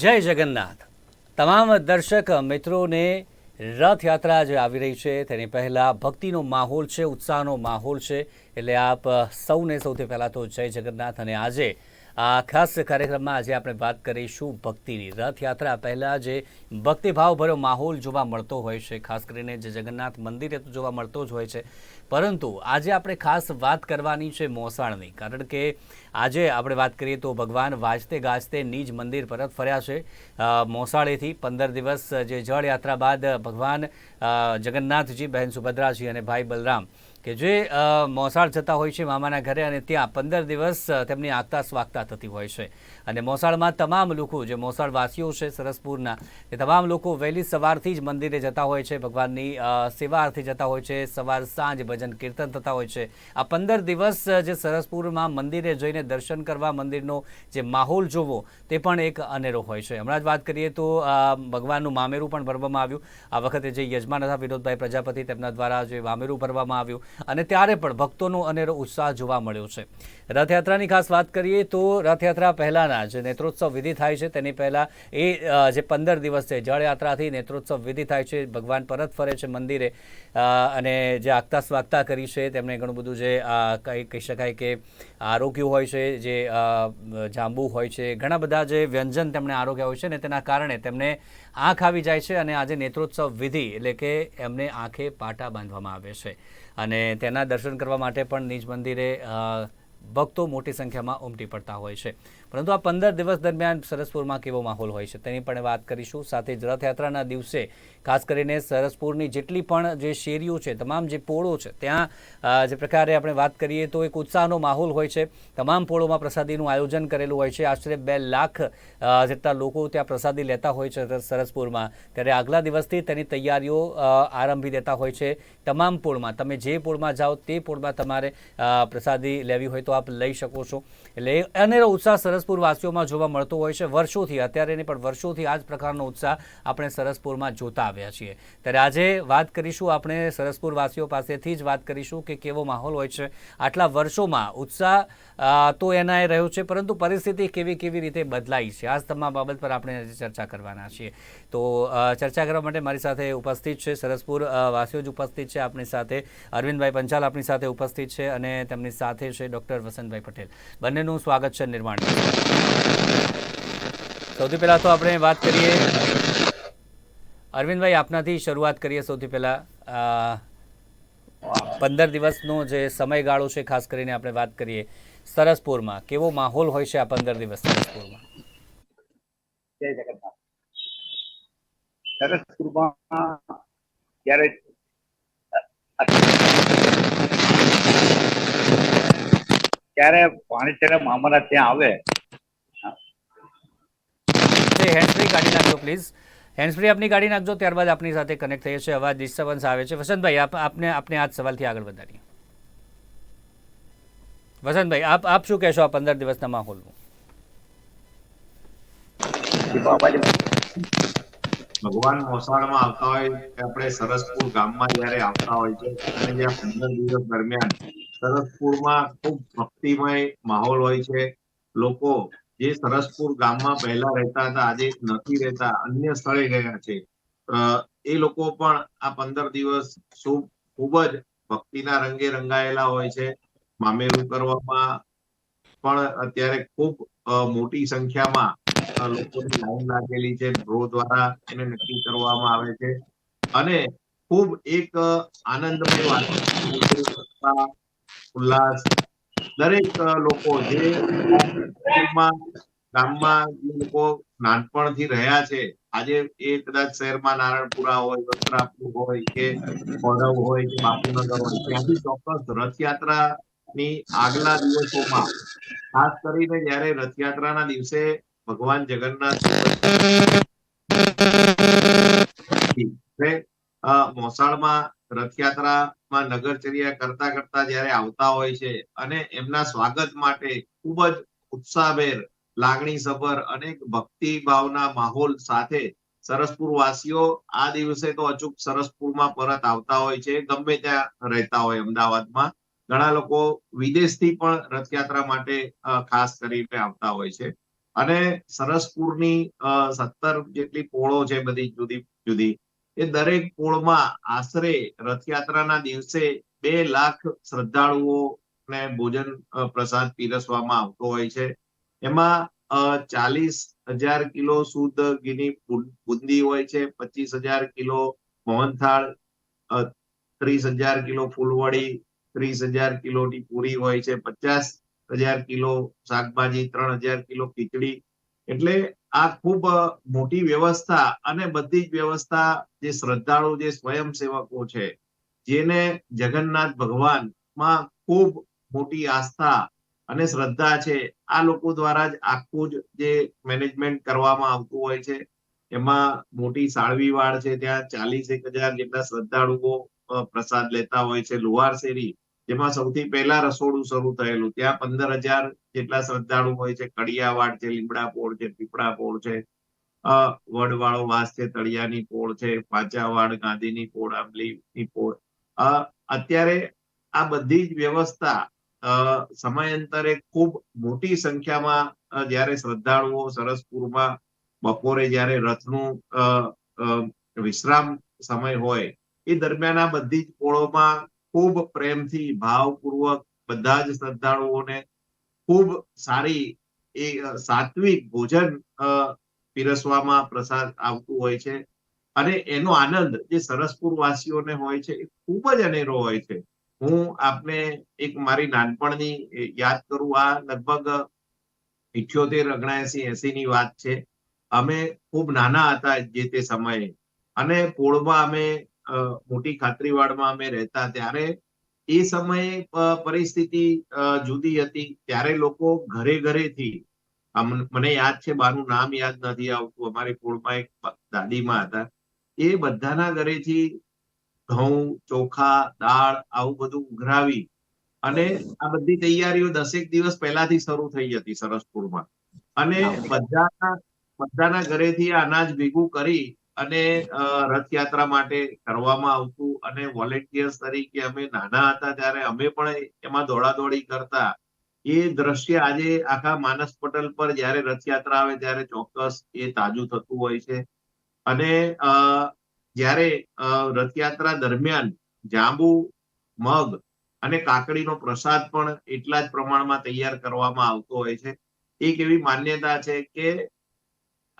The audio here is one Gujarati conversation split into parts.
જય જગન્નાથ. તમામ દર્શક મિત્રોને રથયાત્રા જે આવી રહી છે, તેની પહેલાં ભક્તિનો માહોલ છે, ઉત્સાહનો માહોલ છે, એટલે આપ સૌને સૌથી પહેલાં તો જય જગન્નાથ. અને આજે આ ખાસ કાર્યક્રમમાં આજે આપણે વાત કરીશું ભક્તિની. રથયાત્રા પહેલાં જે ભક્તિભાવભર્યો માહોલ જોવા મળતો હોય છે, ખાસ કરીને જે જગન્નાથ મંદિરે તો જોવા મળતો જ હોય છે પરંતુ આજે આપણે ખાસ વાત કરવાની છે મોસાણની કારણ કે આજે આપણે વાત કરીએ તો ભગવાન વાજતે ગાજતે નિજ મંદિર પરત ફર્યા છે. મોસાળેથી પંદર દિવસ જે જળયાત્રા બાદ ભગવાન જગન્નાથજી, બહેન સુભદ્રાજી અને ભાઈ બલરામ કે જે મોસાળ જતા હોય છે મામાના ઘરે અને ત્યાં પંદર દિવસ તેમની આગતા સ્વાગતા થતી હોય છે. અને મોસાળમાં તમામ લોકો, જે મોસાળવાસીઓ છે સરસપુરના, એ તમામ લોકો વહેલી સવારથી જ મંદિરે જતા હોય છે, ભગવાનની સેવાર્થી જતા હોય છે, સવાર સાંજ ભજન કીર્તન થતા હોય છે. આ પંદર દિવસ જે સરસપુરમાં મંદિરે જઈને દર્શન કરવા મંદિરનો જે માહોલ જોવો, તે પણ એક અનેરો હોય છે. હમણાં જ વાત કરીએ તો ભગવાનનું મામેરું પણ ભરવામાં આવ્યું. આ વખતે જે યજમાન હતા વિનોદભાઈ પ્રજાપતિ, તેમના દ્વારા જે મામેરું ભરવામાં આવ્યું. અને ત્યારે પણ ભક્તોનો અનેરો ઉત્સાહ જોવા મળ્યો છે. રથયાત્રાની ખાસ વાત કરીએ તો રથયાત્રા પહેલાંના જે નેત્રોત્સવ વિધિ થાય છે. તેની પહેલાં એ જે પંદર દિવસ છે, જળયાત્રાથી નેત્રોત્સવ વિધિ થાય છે. ભગવાન પરત ફરે છે મંદિરે. અને જે આગતા સ્વાગતા કરી છે, તેમણે ઘણું બધું જે કહી કહી શકાય કે આરોગ્યું હોય છે, જે જાંબુ હોય છે, ઘણા બધા જે વ્યંજન તેમણે આરોગ્ય હોય છે ને તેના કારણે તેમને આંખ આવી જાય છે અને આજે નેત્રોત્સવ વિધિ એટલે કે એમને આંખે પાટા બાંધવામાં આવે છે. અને તેના દર્શન કરવા માટે પણ નિજ મંદિરે ભક્તો મોટી સંખ્યામાં ઉમટી પડતા હોય છે. પરંતુ આ પંદર દિવસ દરમિયાન સરસપુરમાં કેવો માહોલ હોય છે તેની પણ વાત કરીશું. સાથે જ રથયાત્રાના દિવસે ખાસ કરીને સરસપુરની જેટલી પણ જે શેરીઓ છે, તમામ જે પોળો છે, ત્યાં જે પ્રકારે આપણે વાત કરીએ તો એક ઉત્સાહનો માહોલ હોય છે. તમામ પોળોમાં પ્રસાદીનું આયોજન કરેલું હોય છે. આશરે બે લાખ જેટલા લોકો ત્યાં પ્રસાદી લેતા હોય છે સરસપુરમાં. ત્યારે આગલા દિવસથી તેની તૈયારીઓ આરંભી દેતા હોય છે તમામ પોળમાં. તમે જે પોળમાં જાઓ તે પોળમાં તમારે પ્રસાદી લેવી હોય તો આપ લઈ શકો છો. એટલે અનેરો ઉત્સાહ સરસપુર વાસીઓમાં જોવા મળતો હોય છે. વર્ષોથી, અત્યારે નહીં, પણ વર્ષોથી આ જ પ્રકારનો ઉત્સાહ આપણે સરસપુરમાં જોતા આવ્યા છીએ. ત્યારે આજે વાત કરીશું, આપણે સરસપુર વાસીઓ પાસેથી જ વાત કરીશું કે કેવો માહોલ હોય છે. આટલા વર્ષોમાં ઉત્સાહ તો એના રહ્યો છે, પરંતુ પરિસ્થિતિ કેવી કેવી રીતે બદલાઈ છે? આ તમામ બાબત પર આપણે ચર્ચા કરવાના છીએ. તો ચર્ચા કરવા માટે મારી સાથે ઉપસ્થિત છે, સરસપુર વાસીઓ જ ઉપસ્થિત છે. આપણી સાથે અરવિંદભાઈ પંચાલ આપણી સાથે ઉપસ્થિત છે અને તેમની સાથે છે ડૉક્ટર વસંતભાઈ પટેલ. બંનેનું સ્વાગત છે નિર્માણ. સૌથી પહેલાં તો આપણે વાત કરીએ. અરવિંદભાઈ, આપનાથી શરૂઆત કરીએ સૌથી પહેલાં. પંદર દિવસનો જે સમયગાળો છે, ખાસ કરીને આપણે વાત કરીએ સરસપુરમાં. કેવો માહોલ હોય છે આ પંદર દિવસ સરસપુરમાં? સરસપુરમાં જ્યારે ત્યારે મામાના ત્યાં આવે જે હેન્ડફ્રી કાઢી નાખજો પ્લીઝ હેન્ડફ્રી આપની કાઢી નાખજો, ત્યારબાદ આપની સાથે કનેક્ટ થઈએ છીએ. અવાજ ડિસ્ટર્બન્સ આવે છે. વસંતભાઈ, આપ આપને આપને આ જ સવાલથી આગળ વધારીએ. વસંતભાઈ, આપ આપ શું કહેશો આ પંદર દિવસના માહોલનું? ભગવાન મોસાળમાં આવતા હોય આપણે સરસપુર ગામમાં જયારે આવતા હોય છે, અને જ્યાં પંદર દિવસ દરમિયાન સરસપુરમાં ખૂબ ભક્તિમય માહોલ હોય છે. લોકો જે સરસપુર ગામમાં પહેલા રહેતા હતા, આજે નથી રહેતા, અન્ય સ્થળે ગયા છે. એ લોકો પણ આ પંદર દિવસ ખૂબ જ ભક્તિના રંગે રંગાયેલા હોય છે. મામેરું કરવામાં પણ અત્યારે ખૂબ મોટી સંખ્યામાં લોકોની લાઈન લાગેલી છે. ડ્રો દ્વારા એને નક્કી કરવામાં આવે છે. અને ખૂબ એક આનંદમય વાતાવરણ ઉલ્લાસ દરેક લોકો જે ગામમાં લોકો નાનપણથી રહ્યા છે, આજે એ કદાચ શહેરમાં નારણપુરા હોય, વસ્ત્રાપુર હોય કે ઓઢવ હોય કે બાપુનગર હોય, ત્યાંથી ચોક્કસ રથયાત્રા ની આગલા દિવસોમાં, ખાસ કરીને જયારે રથયાત્રાના દિવસે ભગવાન જગન્નાથ મોસાળમાં રથયાત્રામાં નગરચર્યા કરતા કરતા જયારે આવતા હોય છે અને એમના સ્વાગત માટે ખૂબ જ ઉત્સાહભેર લાગણીસભર અને ભક્તિ ભાવના માહોલ સાથે સરસપુર વાસીઓ આ દિવસે તો અચૂક સરસપુરમાં પરત આવતા હોય છે, ગમે ત્યાં રહેતા હોય અમદાવાદમાં. ઘણા લોકો વિદેશથી પણ રથયાત્રા માટે ખાસ કરીને આવતા હોય છે. અને સરસપુરની સત્તર જેટલી પોળો છે બધી જુદી જુદી એ દરેક કુળમાં આશરે રથયાત્રાના દિવસે બે લાખ શ્રદ્ધાળુઓને ભોજન પ્રસાદ પીરસવામાં આવતો હોય છે. એમાં ચાલીસ હજાર કિલો શુદ્ધ ઘીની બુંદી હોય છે, પચીસ હજાર કિલો મોહનથાળ ત્રીસ હજાર કિલો ફૂલવડી, ત્રીસ હજાર કિલોની પૂરી હોય છે, પચાસ હજાર કિલો શાકભાજી, ત્રણ હજાર કિલો ખીચડી એટલે આ ખૂબ મોટી વ્યવસ્થા અને બધી જ વ્યવસ્થા જે શ્રદ્ધાળુ જે સ્વયંસેવકો છે, જેને જગન્નાથ ભગવાનમાં ખૂબ મોટી આસ્થા અને શ્રદ્ધા છે, આ લોકો દ્વારા જ આખું જ જે મેનેજમેન્ટ કરવામાં આવતું હોય છે. એમાં મોટી સાળવી વાડ છે, ત્યાં ચાલીસ એક હજાર જેટલા શ્રદ્ધાળુઓ પ્રસાદ લેતા હોય છે, લુહાર શેરી જેમાં સૌથી પહેલા રસોડું શરૂ થયેલું. ત્યાં પંદર હજાર જેટલા શ્રદ્ધાળુ હોય છે. કડિયાવાડ છે લીમડાપોળ છે પીપળાપોળ છે. વડવાળો વાસ છે, તળિયાની પોળ છે, પાંચાવાડ, ગાંધીની પોળ, આંબલીની પોળ. અત્યારે આ બધી જ વ્યવસ્થા સમયાંતરે ખૂબ મોટી સંખ્યામાં જયારે શ્રદ્ધાળુઓ સરસપુરમાં બપોરે જ્યારે રથનું વિશ્રામ સમય હોય, એ દરમિયાન આ બધી જ પોળોમાં ખૂબ પ્રેમથી, ભાવપૂર્વક બધા જ શ્રદ્ધાળુઓને ખૂબ સારી એ સાત્વિક ભોજન પીરસવામાં પ્રસાદ આવતું હોય છે. અને એનો આનંદ જે સરસપુર વાસીઓને હોય છે એ ખૂબ જ અનેરો હોય છે. હું આપને એક મારી નાનપણની યાદ કરું, આ લગભગ ઇઠ્યોતેર અગણાએસી એસી ની વાત છે. અમે ખૂબ નાના હતા જે તે સમયે. અને પોળમાં અમે મોટી ખાતરીવાડમાં અમે રહેતા ત્યારે એ સમયે પરિસ્થિતિ જુદી હતી. ત્યારે લોકો ઘરે ઘરેથી મને યાદ છે બાનું નામ યાદ નથી આવતું. અમારી કુળમાં એક દાદીમાં હતા. એ બધાના ઘરેથી ઘઉં ચોખા દાળ આવું બધું ઉઘરાવી અને આ બધી તૈયારીઓ દસેક દિવસ પહેલાથી શરૂ થઈ હતી સરસપુરમાં અને બધાના બધાના ઘરેથી અનાજ ભેગું કરી અને રથયાત્રા માટે કરવામાં આવતું અને વોલેન્ટિયર્સ તરીકે અમે નાના હતા ત્યારે અમે પણ એમાં દોડાદોડી કરતા. એ દ્રશ્ય આજે આખા માનસ પટલ પર જ્યારે રથયાત્રા આવે ત્યારે ચોક્કસ એ તાજું થતું હોય છે. અને જ્યારે રથયાત્રા દરમિયાન જાંબુ, મગ અને કાકડીનો પ્રસાદ પણ એટલા જ પ્રમાણમાં તૈયાર કરવામાં આવતો હોય છે. એક એવી માન્યતા છે કે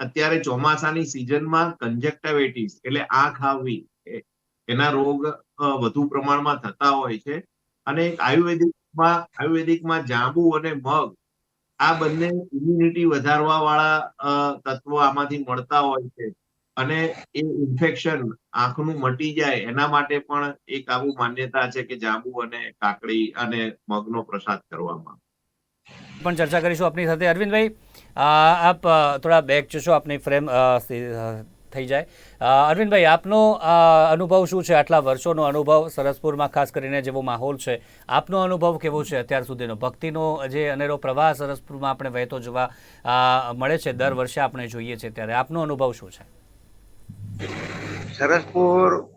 અત્યારે ચોમાસાની સિઝનમાં કંજક્ટિવાઇટીસ એટલે આંખ આવવી એના રોગ વધુ પ્રમાણમાં થતા હોય છે. અને આયુર્વેદિકમાં આયુર્વેદિકમાં જાંબુ અને મગ આ બંને ઇમ્યુનિટી વધારવા વાળા તત્વો આમાંથી મળતા હોય છે. અને એ ઇન્ફેક્શન આંખનું મટી જાય એના માટે પણ એક આવું માન્યતા છે કે જાંબુ અને કાકડી અને મગનો પ્રસાદ કરવામાં. પણ ચર્ચા કરીશું આપની સાથે. અરવિંદભાઈ આપ થોડા બેક જશો આપની ફ્રેમ થઈ જાય. અરવિંદભાઈ, આપનો અનુભવ શું છે? આટલા વર્ષોનો અનુભવ સરસપુરમાં ખાસ કરીને જેવો માહોલ છે, આપનો અનુભવ કેવો છે અત્યાર સુધીનો? ભક્તિનો જે અનેરો પ્રવાહ સરસપુરમાં આપણે વહેતો જોવા મળે છે, દર વર્ષે આપણે જોઈએ છીએ ત્યારે. આપનો અનુભવ શું છે? સરસપુરમાં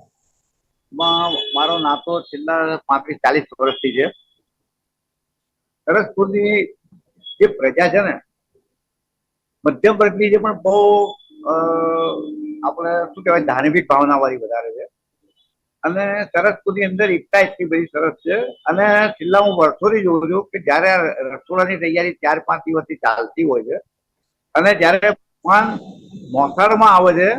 મારો નાતો છેલ્લા પાંત્રીસ, ચાલીસ વર્ષથી છે. સરસપુરની જે પ્રજા છે ને મધ્યમ વર્ગની જે પણ બહુ આપણે શું કહેવાય ભાવના વાળી વધારે છે. અને સરસપુરની અંદર એકતા એટલી બધી સરસ છે. અને છેલ્લા હું વર્ષોથી જોઉં છું કે જ્યારે રસોડાની તૈયારી ચાર પાંચ દિવસથી ચાલતી હોય છે, અને જ્યારે ભગવાન મોસાળમાં આવે છે,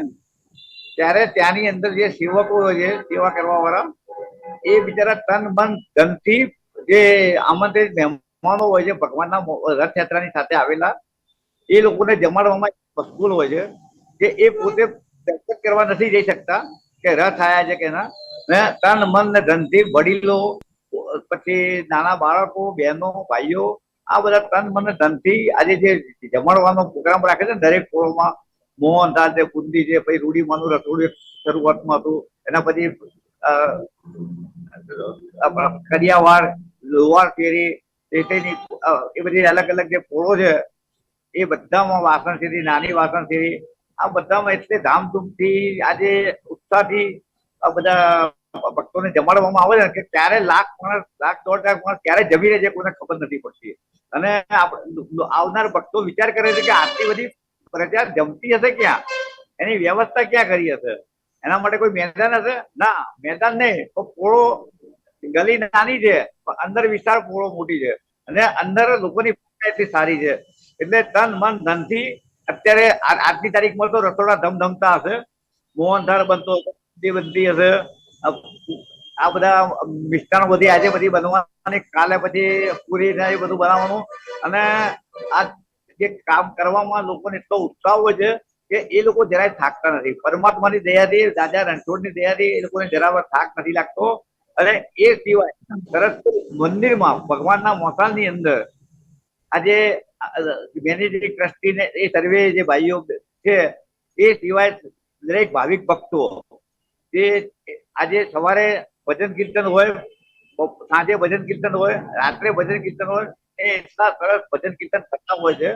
ત્યારે ત્યાંની અંદર જે સેવકો હોય છે, સેવા કરવા વાળા એ બિચારા તન મન ધનથી જે આમંત્રિત મહેમાનો હોય છે, ભગવાનના રથયાત્રાની સાથે આવેલા એ લોકોને જમાડવામાં મશગુલ હોય છે કે એ પોતે દર્શન કરવા નથી જઈ શકતા કે રથ આયા છે કે ના. ને તન મન ને ધનથી વડીલો, પછી નાના બાળકો, બહેનો, ભાઈઓ, આ બધા તન મન ધનથી આજે જે જમાડવાનો પ્રોગ્રામ રાખે છે દરેક ફોળોમાં મોહન દાલ છે, કુંદી છે, પછી રૂડીમાનું રસોડું શરૂઆતમાં હતું, એના પછી કડિયાવાડ લોહાર કેરી એ બધી અલગ અલગ જે ફોળો છે એ બધામાં વાસણ શેરી, નાની વાસણ શેરી, આ બધામાં એટલે ધામધૂમથી આજે ઉત્સાહથી આ બધા ભક્તોને જમાડવામાં આવે છે કે ક્યારે લાખ માણસ, લાખ દોઢ લાખ માણસ ક્યારે જમી રહે છે કોઈને ખબર નથી પડતી. અને આવનાર ભક્તો વિચાર કરે છે કે આટલી બધી પ્રજા જમતી હશે ક્યાં? એની વ્યવસ્થા ક્યાં કરી હશે? એના માટે કોઈ મેદાન હશે? ના, મેદાન નહીં, તો પોળો ગલી નાની છે અંદર વિસ્તાર પોળો મોટી છે. અને અંદર લોકોની સારી છે. એટલે તન મન ધનથી અત્યારે આજની તારીખમાં તો રસોડા ધમધમતા હશે. મોહનથાળ બનતો બનતી હશે. આ- બધા મિષ્ટાનો બધી આજે બધી બનવાની, કાલે પછી પૂરી એ બધું બનાવવાનું. અને આ જે કામ કરવામાં લોકોને એટલો ઉત્સાહ હોય છે કે એ લોકો જરાય થાકતા નથી. પરમાત્માની દયાથી દાદા રણછોડની દયાથી એ લોકોને જરા થાક નથી લાગતો. અને એ સિવાય સરસ મંદિરમાં ભગવાનના મોસાલની અંદર આજે મેનેજિંગ ટ્રસ્ટી ને એ સર્વે જે ભાઈઓ છે એ સિવાય દરેક ભાવિક ભક્તો જે આજે સવારે ભજન કીર્તન હોય સાંજે ભજન કીર્તન હોય રાત્રે ભજન કીર્તન હોય એ એટલા સરસ ભજન કીર્તન કરતા હોય છે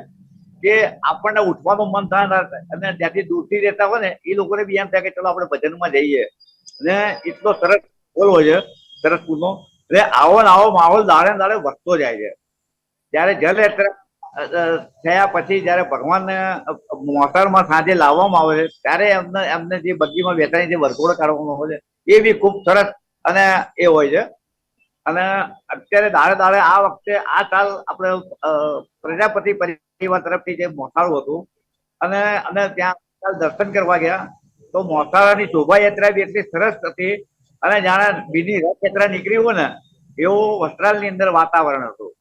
કે આપણને ઉઠવાનું મન થાય અને ત્યાંથી દૂરથી રહેતા હોય ને એ લોકોને બી એમ થાય કે ચલો આપણે ભજનમાં જઈએ. અને એટલો સરસ બોલ હોય છે સરસપુરનો એટલે આવો ને આવો માહોલ દાડે દાડે વધતો જાય છે. ત્યારે અ, અ, થયા પછી જ્યારે ભગવાનને મોટરમાં સાંજે લાવવામાં આવે છે, ત્યારે એમને એમને જે બગીમાં બેસાડી જે વરઘોડો કાઢવામાં આવે છે, એ બી ખૂબ સરસ અને એ હોય છે. અને અત્યારે દાડે દાડે આ વખતે આ સાલ આપણે પ્રજાપતિ પરિવાર તરફથી જે મોસાળું હતું, અને અને ત્યાં દર્શન કરવા ગયા, તો મોસાળાની શોભાયાત્રા બી એટલી સરસ હતી, અને જાણે બીજી રથયાત્રા નીકળી હોય ને, એવું વસ્ત્રાલની અંદર વાતાવરણ હતું.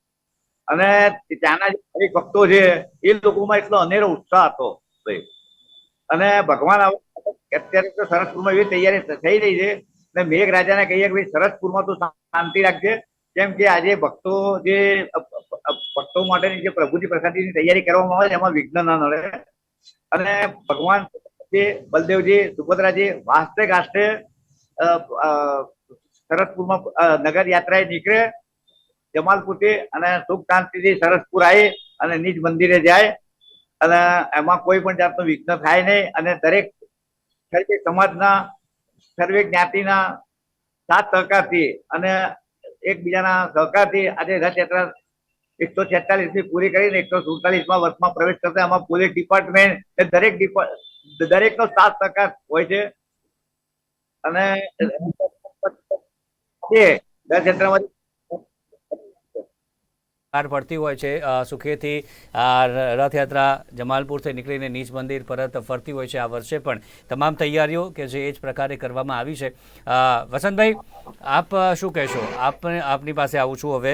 અને ત્યાંના જે ભક્તો છે, એ લોકોમાં એટલો અનેરો ઉત્સાહ હતો. અને ભગવાન અત્યારે તો સરસપુરમાં એવી તૈયારી થઈ રહી છે. અને મેઘ રાજાને કહીએ કે ભાઈ, સરસપુરમાં તો શાંતિ રાખજે. કેમ કે આજે ભક્તો જે, ભક્તો માટેની જે પ્રભુજી પ્રસાદીની તૈયારી કરવામાં આવે છે એમાં વિઘ્ન ના નડે. અને ભગવાન જે બલદેવજી, સુભદ્રાજી વાસ્તે ગાસ્તે સરસપુરમાં નગર યાત્રાએ નીકળે. જમાલપુરથી અને સુખ શાંતિથી સરસપુર આવી અને નિજ મંદિરે જાય. અને એમાં કોઈ પણ જાતનું વિઘ્ન થાય નહીં અને દરેક સર્વે સમાજના સર્વે જ્ઞાતિના સાથ સહકારથી અને એકબીજાના સહકારથી આજે રથયાત્રા એકસો છેતાલીસથી પૂરી કરીને એકસો સુડતાલીસમાં વર્ષમાં પ્રવેશ કરતા એમાં પોલીસ ડિપાર્ટમેન્ટ દરેક દરેકનો સાથ સહકાર હોય છે. અને છે રથયાત્રામાં પડતી હોય છે. સુખેથી આ રથયાત્રા જમાલપુરથી નીકળીને નીચ મંદિર પરત ફરતી હોય છે આ વર્ષે પણ. તમામ તૈયારીઓ કે જે એ જ પ્રકારે કરવામાં આવી છે. વસંતભાઈ, આપ શું કહેશો? આપ આપની પાસે આવું છું હવે.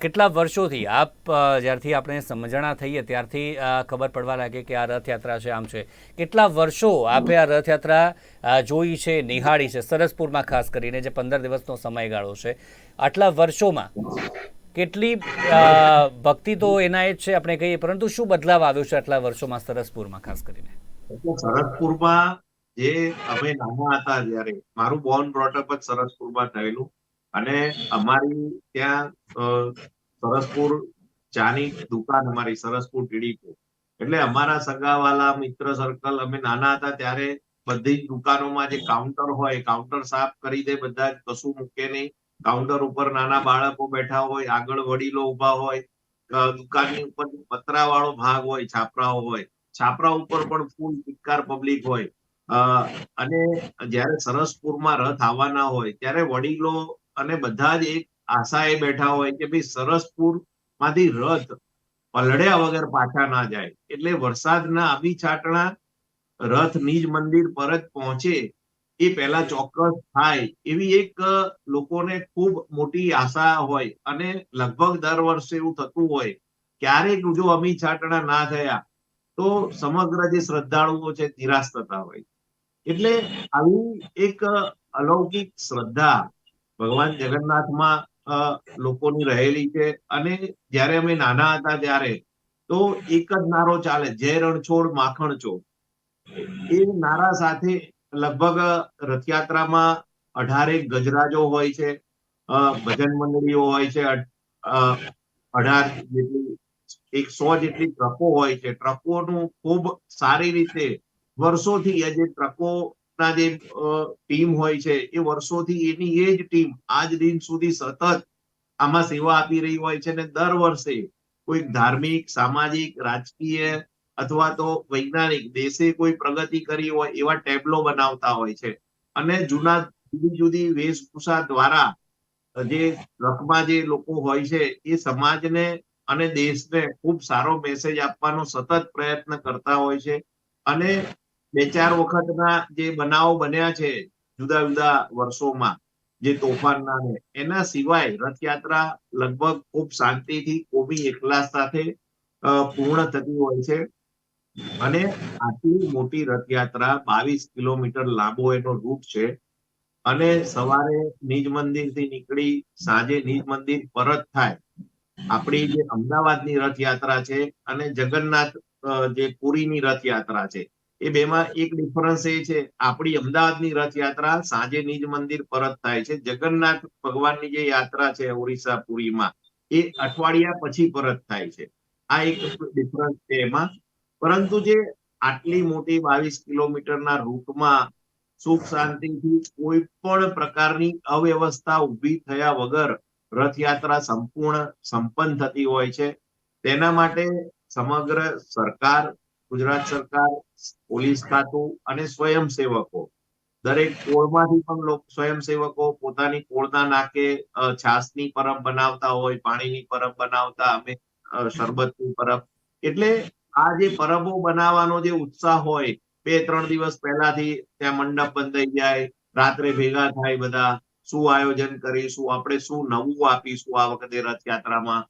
કેટલા વર્ષોથી આપ જ્યારથી આપણે સમજણા થઈએ ત્યારથી ખબર પડવા લાગે કે આ રથયાત્રા છે, આમ છે. કેટલા વર્ષો આપે આ રથયાત્રા જોઈ છે, નિહાળી છે, સરસપુરમાં ખાસ કરીને જે પંદર દિવસનો સમયગાળો છે. આટલા વર્ષોમાં કેટલી ભક્તિ તો એના જ છે આપણે કહીએ, પરંતુ શું બદલાવ આવ્યો છે આટલા વર્ષોમાં સરસપુરમાં, ખાસ કરીને? સરસપુરમાં જે અમે નાના હતા જ્યારે, મારું બોર્ન બ્રોટઅપ જ સરસપુરમાં થયેલું. અને અમારી ત્યાં સરસપુર ચાની દુકાન અમારી સરસપુર ટીડીપો એટલે અમારા સગાવાલા મિત્ર સર્કલ અમે નાના હતા ત્યારે બધી જ દુકાનોમાં જે કાઉન્ટર હોય કાઉન્ટર સાફ કરી દે, બધા કશું મૂકે નહીં. કાઉન્ટર ઉપર નાના બાળકો બેઠા હોય, આગળ વડીલો ઊભા હોય દુકાનની ઉપર પતરા વાળો ભાગ હોય, છાપરાઓ હોય, છાપરા ઉપર પણ ફૂલ ચિત્કાર પબ્લિક હોય. અને જયારે સરસપુરમાં રથ આવવાના હોય, ત્યારે વડીલો અને બધા જ એક આશાએ બેઠા હોય કે ભાઈ સરસપુરમાંથી રથ પલળ્યા વગર પાછા ના જાય. એટલે વરસાદના આવી છાંટણા રથ નિજ મંદિર પર જ પહોંચે એ પહેલા ચોક્કસ થાય એવી એક લોકોને ખૂબ મોટી આશા હોય અને લગભગ દર વર્ષે એવું થતું હોય. ક્યારેક જો અમી છાટણા ના થયા, તો સમગ્ર જે શ્રદ્ધાળુઓ છે નિરાશ થતા હોય. એટલે આવી એક અલૌકિક શ્રદ્ધા ભગવાન જગન્નાથમાં લોકોની રહેલી છે અને જ્યારે અમે નાના હતા ત્યારે, તો એક જ નારો ચાલે, જય રણછોડ માખણ ચોર એ નારા સાથે લગભગ રથયાત્રામાં અઢારેક ગજરાજો હોય છે ભજન મંડળીઓ હોય છે અઢાર જેટલી, એક જેટલી ટ્રકો હોય છે. ટ્રકોનું ખૂબ સારી રીતે વર્ષોથી આ જે ટ્રકોના જે ટીમ હોય છે, એ વર્ષોથી એની એ જ ટીમ આજ દિન સુધી સતત આમાં સેવા આપી રહી હોય છે અને દર વર્ષે કોઈક ધાર્મિક, સામાજિક, રાજકીય અથવા તો વૈજ્ઞાનિક, દેશે કોઈ પ્રગતિ કરી હોય એવા ટેબલો બનાવતા હોય છે. અને જૂના, જુદી જુદી વેશભૂષા દ્વારા જે રકમાં જે લોકો હોય છે, એ સમાજને અને દેશને ખૂબ સારો મેસેજ આપવાનો સતત પ્રયત્ન કરતા હોય છે. અને બે ચાર વખતના જે બનાવો બન્યા છે, જુદા જુદા વર્ષોમાં, જે તોફાનના એના સિવાય રથયાત્રા લગભગ ખૂબ શાંતિથી, કોમી એકલાસ સાથે પૂર્ણ થતી હોય છે. અને આટલી મોટી રથયાત્રા બાવીસ કિલોમીટર લાંબો એનો રૂટ છે. અને સવારે નિજ મંદિરથી નીકળી સાંજે નિજ મંદિર પરત થાય. આપણી જે અમદાવાદની રથયાત્રા છે અને જગન્નાથ જે પુરીની રથયાત્રા છે, એ બેમાં એક ડિફરન્સ એ છે. આપણી અમદાવાદની રથયાત્રા સાંજે નિજ મંદિર પરત થાય છે. જગન્નાથ ભગવાનની જે યાત્રા છે ઓરિસ્સા પુરીમાં, એ અઠવાડિયા પછી પરત થાય છે. આ એક ડિફરન્સ છે એમાં. પરંતુ જે આટલી મોટી બાવીસ કિલોમીટરના રૂટમાં સુખ શાંતિથી કોઈ પણ પ્રકારની અવ્યવસ્થા ઊભી થયા વગર રથયાત્રા સંપૂર્ણ સંપન્ન થતી હોય છે. તેના માટે સમગ્ર સરકાર, ગુજરાત સરકાર, પોલીસ ખાતું અને સ્વયંસેવકો, દરેક કોળમાંથી પણ સ્વયંસેવકો પોતાની કોળના નાકે છાસની પરબ બનાવતા હોય, પાણીની પરબ બનાવતા, અમે શરબતની પરબ. એટલે આ જે પરબો બનાવવાનો જે ઉત્સાહ હોય, બે, ત્રણ દિવસ પહેલાથી ત્યાં મંડપ બંધાઈ જાય, રાત્રે ભેગા થાય બધા, શું આયોજન કરીશું, આપણે શું નવું આપીશું આ વખતે રથયાત્રામાં?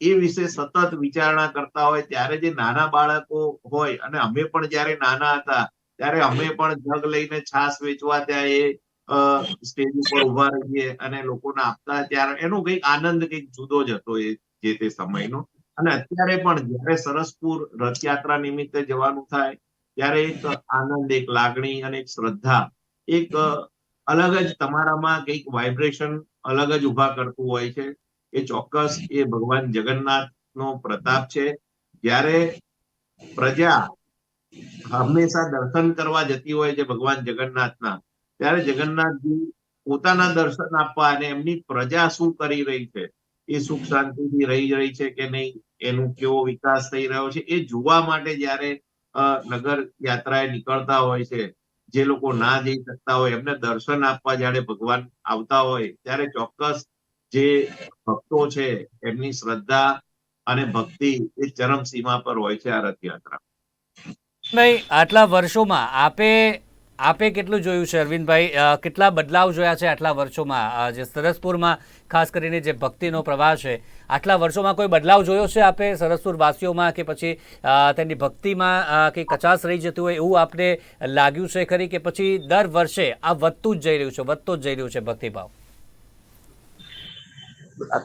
એ વિશે સતત વિચારણા કરતા હોય, ત્યારે જે નાના બાળકો હોય, અને અમે પણ જ્યારે નાના હતા, ત્યારે અમે પણ જગ લઈને છાસ વેચવા ત્યાં એ સ્ટેજ ઉપર ઊભા રહીએ અને લોકોને આપતા ત્યારે એનો કંઈક આનંદ કંઈક જુદો જ હતો એ, જે તે સમયનો. અને અત્યારે પણ જ્યારે સરસપુર રથયાત્રા નિમિત્તે જવાનું થાય, ત્યારે એક આનંદ, એક લાગણી અને એક શ્રદ્ધા, એક અલગ જ તમારામાં કંઈક વાઇબ્રેશન અલગ જ ઊભા કરતું હોય છે. એ ચોક્કસ એ ભગવાન જગન્નાથ નો પ્રતાપ છે. જ્યારે પ્રજા હંમેશા દર્શન કરવા જતી હોય છે ભગવાન જગન્નાથના, ત્યારે જગન્નાથજી પોતાના દર્શન આપવા અને એમની પ્રજા શું કરી રહી છે એ સુખ શાંતિથી રહી રહી છે કે નહીં, એનું કેવો વિકાસ થઈ રહ્યો છે, એ જોવા માટે જ્યારે નગર યાત્રાએ નીકળતા હોય છે, જે લોકો ના જઈ શકતા હોય, એમને દર્શન આપવા જ્યારે ભગવાન આવતા હોય, ત્યારે ચોક્કસ જે ભક્તો છે, એમની શ્રદ્ધા અને ભક્તિ એ ચરમ સીમા પર હોય છે આ રથયાત્રા. નહીં આટલા વર્ષોમાં આપે આપે કેટલું જોયું છે, અરવિંદભાઈ? કેટલા બદલાવ જોયા છે આટલા વર્ષોમાં? જે સરસપુરમાં, ખાસ કરીને જે ભક્તિનો પ્રવાહ છે, આટલા વર્ષોમાં કોઈ બદલાવ જોયો છે આપે સરસપુર વાસીઓમાં કે પછી તેની ભક્તિમાં કે કચાશ રહી જતી હોય એવું આપને લાગ્યું છે ખરી કે પછી દર વર્ષે આ વધતું જ જઈ રહ્યું છે, વધતું જ જઈ રહ્યું છે ભક્તિભાવ?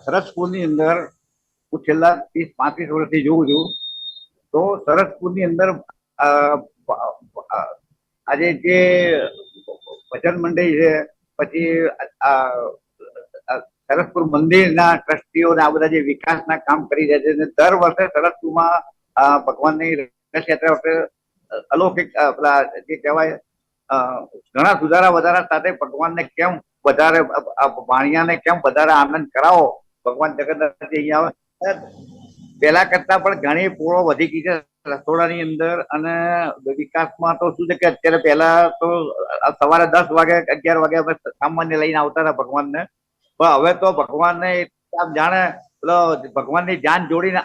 સરસપુરની અંદર હું છેલ્લા ત્રીસ પાંત્રીસ વર્ષથી જોઉં છું, તો સરસપુરની અંદર આજે જે ભજન મંડળી છે, પછી સરસપુર મંદિરના ટ્રસ્ટીઓ ને આ બધા જે વિકાસના કામ કરી રહ્યા છે દર વર્ષે સરસપુરમાં ભગવાનની રથયાત્રા વખતે અલૌકિક પેલા જે કહેવાય ઘણા સુધારા વધારા સાથે ભગવાનને કેમ વધારે વાણિયાને કેમ વધારે આનંદ કરાવો? ભગવાન જગન્નાથજી અહીંયા આવે. પેલા કરતા પણ ઘણી પૂરો વધી ગઈ છે રસોડાની અંદર અને વિકાસમાં તો શું છે કે અત્યારે પહેલા તો સવારે દસ વાગે અગિયાર વાગે અમે સામાન્ય લઈને આવતા હતા ભગવાનને. પણ હવે તો ભગવાનને આમ જાણે પેલો ભગવાનની જાન જોડીને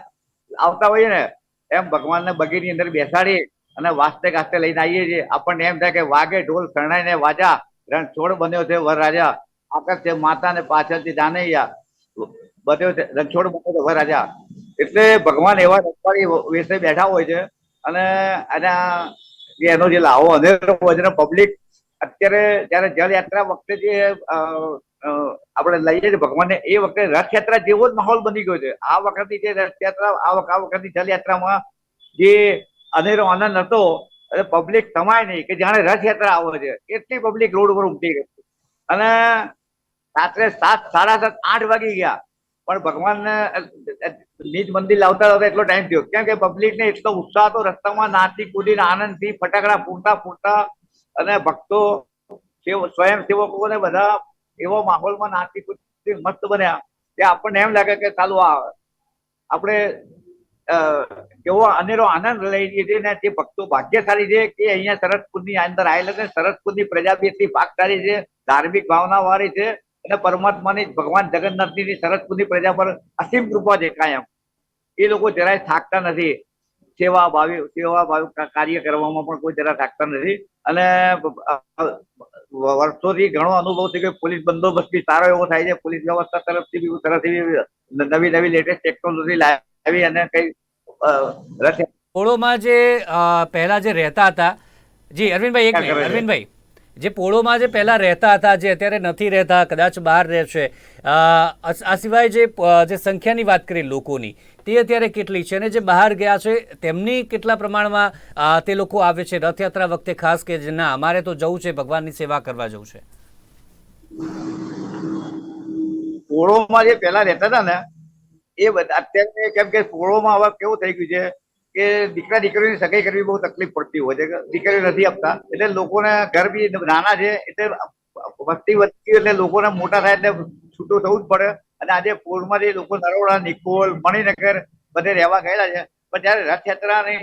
આવતા હોઈએ ને, એમ ભગવાનને બગીની અંદર બેસાડી અને વાસ્તે ગાસ્તે લઈને આવીએ છીએ. આપણને એમ થાય કે વાગે ઢોલ શરણાઈને વાજા, રણછોડ બન્યો છે વરરાજા આકર છે માતા ને પાછળથી જાનૈયા બન્યો છે રણછોડ બન્યો છે વરરાજા એટલે ભગવાન એવા રખવાડી વેશે બેઠા હોય છે અને આના એનો જે લાવો અનેરો છે પબ્લિક અત્યારે જયારે જળયાત્રા વખતે જે આપણે લઈએ છીએ ભગવાનને, એ વખતે રથયાત્રા જેવો જ માહોલ બની ગયો છે. આ વખતની જે રથયાત્રા, આ વખતની જલયાત્રામાં જે અનેરો આનંદ હતો, એટલે પબ્લિક સમાય નહીં કે જાણે રથયાત્રા આવે છે. એટલી પબ્લિક રોડ ઉપર ઉમટી ગઈ. અને રાત્રે સાત, સાડા સાત, આઠ વાગી ગયા. પણ ભગવાનને નિજ મંદિર લાવતા લાવતા એટલો ટાઈમ થયો. કેમ કે પબ્લિક ને એટલો ઉત્સાહ હતો, રસ્તામાં નાચી કૂદીને આનંદથી ફટાકડા ફૂટતા ફૂટતા અને ભક્તો, સેવ- સ્વયંસેવકોને બધા એવો માહોલમાં નાચી કૂદી મસ્ત બન્યા. કે આપણને એમ લાગે કે ચાલુ આ, આપણે એવો અનેરો આનંદ લઈ લીધે ને જે ભક્તો ભાગ્યશાળી છે કે અહીંયા સરસપુરની અંદર આવેલા છે. સરસપુરની પ્રજા બી એટલી ભાગશાળી છે, ધાર્મિક ભાવના વાળી છે. અને પરમાત્માની ભગવાન જગન્નાથની સરસપુરની પ્રજા પર અસીમ કૃપા છે કાયમ. એ લોકો જરાય થાકતા નથી. સેવા ભાવે સેવા ભાવે કાર્ય કરવામાં પણ કોઈ જરા થાકતા નથી. અને વર્ષોથી ઘણો અનુભવ છે કે પોલીસ બંદોબસ્ત બી સારો એવો થાય છે. પોલીસ વ્યવસ્થા તરફથી બી તરફથી નવી નવી લેટેસ્ટ ટેકનોલોજી લાવી અને કઈ રથે ઓળોમાં જે પહેલા જે રહેતા હતા. જી અરવિંદભાઈ એક? અરવિંદભાઈ. જે પોળોમાં જે પહેલા રહેતા હતા, જે અત્યારે નથી રહેતા, કદાચ બહાર રહેશે આ સિવાય જે જે સંખ્યાની વાત કરી લોકોની, તે અત્યારે કેટલી છે? અને જે બહાર ગયા છે, તેમની કેટલા પ્રમાણમાં તે લોકો આવે છે? રથયાત્રા વખતે ખાસ કે ના, અમારે તો જવું છે, ભગવાનની સેવા કરવા જવું છે. પોળોમાં જે પહેલા રહેતા હતા ને, એ અત્યારે કેમ કે પોળોમાં હવે કેવું થઈ ગયું છે કે દીકરા દીકરીની સગાઈ કરવી બહુ તકલીફ પડતી હોય છે. દીકરીઓ નથી આપતા. એટલે લોકોને ઘર બી નાના છે, એટલે વસ્તી વધતી એટલે લોકોને મોટા થાય એટલે છૂટું થવું જ પડે. અને આજે પોળમાં જે લોકો નરોડા, નિકોલ, મણિનગર બધે રહેવા ગયેલા છે. પણ જયારે રથયાત્રાની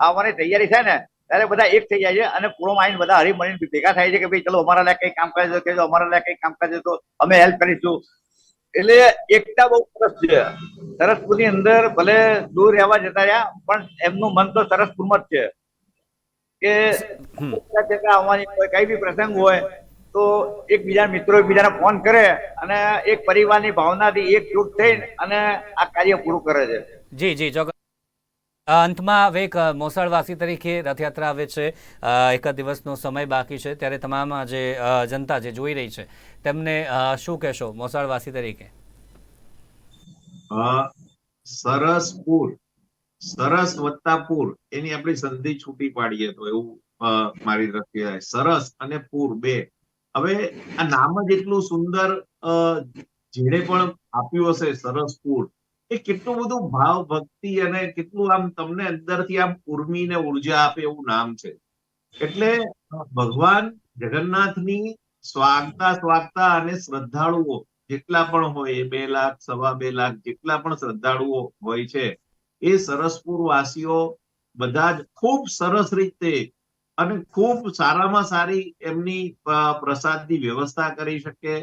આવવાની તૈયારી થાય ને, ત્યારે બધા એક થઈ જાય છે અને પોળોમાં આવીને બધા હરી મળીને ભેગા થાય છે કે ભાઈ, ચલો, અમારા લાયક કઈ કામ કરે તો અમારા લાયક કઈ કામ કરે તો અમે હેલ્પ કરીશું. એટલે એકતા બહુ સરસ છે. સરસપુરની અંદર ભલે દૂર રહેવા જતા રહ્યા પણ એમનું મન તો સરસપુરમાં જ છે. કે જતા આવવાની કોઈ કઈ બી પ્રસંગ હોય તો એકબીજા મિત્રો એકબીજાને ફોન કરે અને એક પરિવારની ભાવનાથી એકજૂટ થઈને અને આ કાર્ય પૂરું કરે છે. જી જી અંતમાં હવે એક મોસાળવાસી તરીકે રથયાત્રા આવે છે. એક દિવસનો સમય બાકી છે. ત્યારે તમામ જે જનતા જે જોઈ રહી છે, તેમને શું કહેશો મોસાળવાસી તરીકે? સરસપુર સરસ વત્તા પુર. એની આપણી સંધિ છૂટી પાડીએ તો એવું મારી દ્રષ્ટિએ થાય. સરસ અને પુર બે. હવે આ નામ જ એટલું સુંદર જેણે પણ આપ્યું હશે સરસપુર એ કેટલું બધું ભાવ ભક્તિ અને કેટલું આમ તમને અંદરથી આમ ઉર્મી ઊર્જા આપે એવું નામ છે. એટલે ભગવાન જગન્નાથની સ્વાગતા સ્વાગતા અને શ્રદ્ધાળુઓ જેટલા પણ હોય બે લાખ, સવા બે લાખ જેટલા પણ શ્રદ્ધાળુઓ હોય છે, એ સરસપુર વાસીઓ બધા જ ખૂબ સરસ રીતે અને ખૂબ સારામાં સારી એમની પ્રસાદની વ્યવસ્થા કરી શકે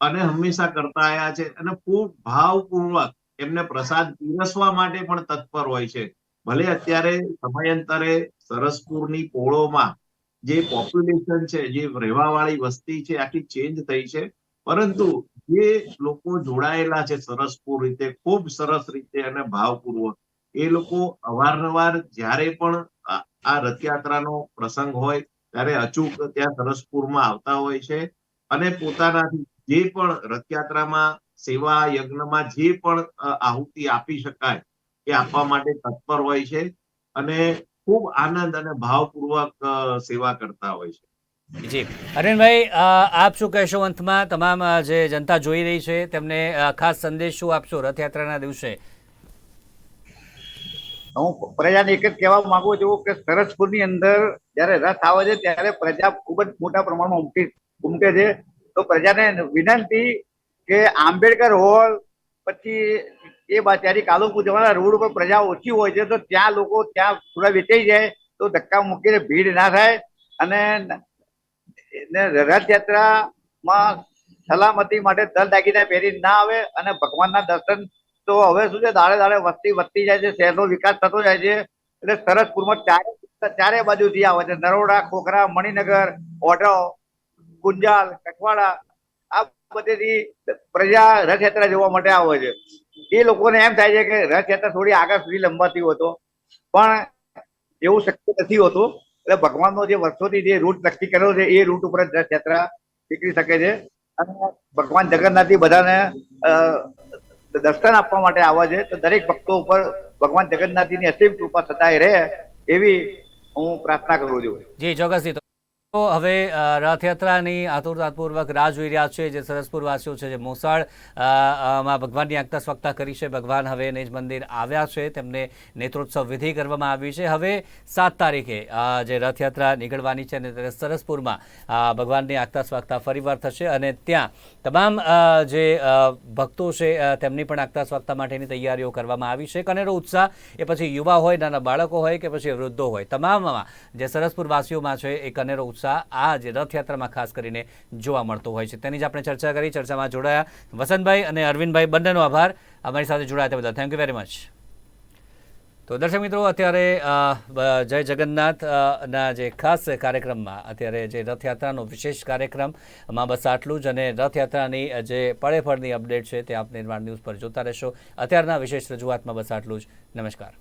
અને હંમેશા કરતા આયા છે અને ખૂબ ભાવપૂર્વક એમને પ્રસાદ પીરસવા માટે પણ તત્પર હોય છે. ભલે અત્યારે સમયાંતરે સરસપુરની પોળોમાં જે પોપ્યુલેશન છે, જે રહેવાવાળી વસ્તી છે, આખી ચેન્જ થઈ છે. પરંતુ જે લોકો જોડાયેલા છે સરસપુર રીતે, ખૂબ સરસ રીતે અને ભાવપૂર્વક, એ લોકો અવારનવાર જ્યારે પણ આ રથયાત્રાનો પ્રસંગ હોય, ત્યારે અચૂક ત્યાં સરસપુરમાં આવતા હોય છે. અને પોતાનાથી જે પણ રથયાત્રામાં સેવા યજ્ઞમાં જે પણ આહુતિ આપી શકાય એ આપવા માટે તત્પર હોય છે અને ખૂબ આનંદ અને ભાવપૂર્વક સેવા કરતા હોય છે. જી. અરવિંદભાઈ આપ શું કહેશો અંતમાં? તમામ જે જનતા જોઈ રહી છે તેમને ખાસ સંદેશ શું આપશો રથયાત્રાના દિવસે? હું પ્રજાને એક જ કહેવા માંગુ છું કે સરસપુરની અંદર જ્યારે રથ આવે છે ત્યારે પ્રજા ખૂબ જ મોટા પ્રમાણમાં ઉમટી ઉમટે છે. તો પ્રજાને વિનંતી કે આંબેડકર હોલ પછી એ ત્યારે કાલુપુર જવાના રોડ ઉપર પ્રજા ઓછી હોય છે, તો ત્યાં લોકો ત્યાં થોડા વેચાઈ જાય, તો ધક્કા મૂકીને ભીડ ના થાય અને રથયાત્રામાં સલામતી માટે દલ દાગીના પહેરી ના આવે અને ભગવાનના દર્શન તો હવે શું છે, દાડે દાડે વસ્તી વધતી જાય છે, શહેરનો વિકાસ થતો જાય છે, એટલે સરસપુરમાં ચારે ચારે બાજુથી આવે છે, નરોડા, ખોખરા, મણિનગર, ઓઢવ, ગુંજાલ, કઠવાડા, આ બધેથી પ્રજા રથયાત્રા જોવા માટે આવે છે. એ લોકોને એમ થાય છે કે રથયાત્રા થોડી આગળ સુધી લંબાતી હોતો પણ એવું શક્ય નથી હોતું. એટલે ભગવાનનો જે વર્ષોથી જે રૂટ નક્કી કર્યો છે, એ રૂટ ઉપર જ રથયાત્રા નીકળી શકે છે. અને ભગવાન જગન્નાથજી બધાને દર્શન આપવા માટે આવે છે. તો દરેક ભક્તો ઉપર ભગવાન જગન્નાથજીની અસીમ કૃપા સદાય રહે એવી હું પ્રાર્થના કરું છું. જી ચોક્કસથી તો હવે રથયાત્રાની આતુરતાપૂર્વક રાહ જોઈ રહ્યા છે જે સરસપુર વાસીઓ છે, જે મોસાળમાં ભગવાનની આગતા સ્વગતા કરી છે. ભગવાન હવે નિજ મંદિર આવ્યા છે. તેમને નેત્રોત્સવ વિધિ કરવામાં આવી છે. હવે સાત તારીખે જે રથયાત્રા નીકળવાની છે અને ત્યારે સરસપુરમાં ભગવાનની આગતા સ્વાગતા ફરીવાર થશે અને ત્યાં તમામ જે ભક્તો છે તેમની પણ આગતા સ્વાગતા માટેની તૈયારીઓ કરવામાં આવી છે. કનેરો ઉત્સાહ, એ પછી યુવા હોય, નાના બાળકો હોય કે પછી વૃદ્ધો હોય, તમામમાં જે સરસપુર વાસીઓમાં છે, એ કનેરો ઉત્સાહ આ જે રથયાત્રામાં ખાસ કરીને જોવા મળતો હોય છે. તેની જ આપણે ચર્ચા કરી. ચર્ચામાં જોડાયા વસંતભાઈ અને અરવિંદભાઈ. બંનેનો આભાર. અમારી સાથે જોડાયા તે બદલ થેન્ક યુ વેરી મચ તો દર્શક મિત્રો, અત્યારે જય જગન્નાથના જે ખાસ કાર્યક્રમમાં અત્યારે જે રથયાત્રાનો વિશેષ કાર્યક્રમમાં બસ આટલું જ અને રથયાત્રાની જે પળે અપડેટ છે તે આપ નિર્માણ ન્યૂઝ પર જોતા રહેશો. અત્યારના વિશેષ રજૂઆતમાં બસ આટલું જ. નમસ્કાર.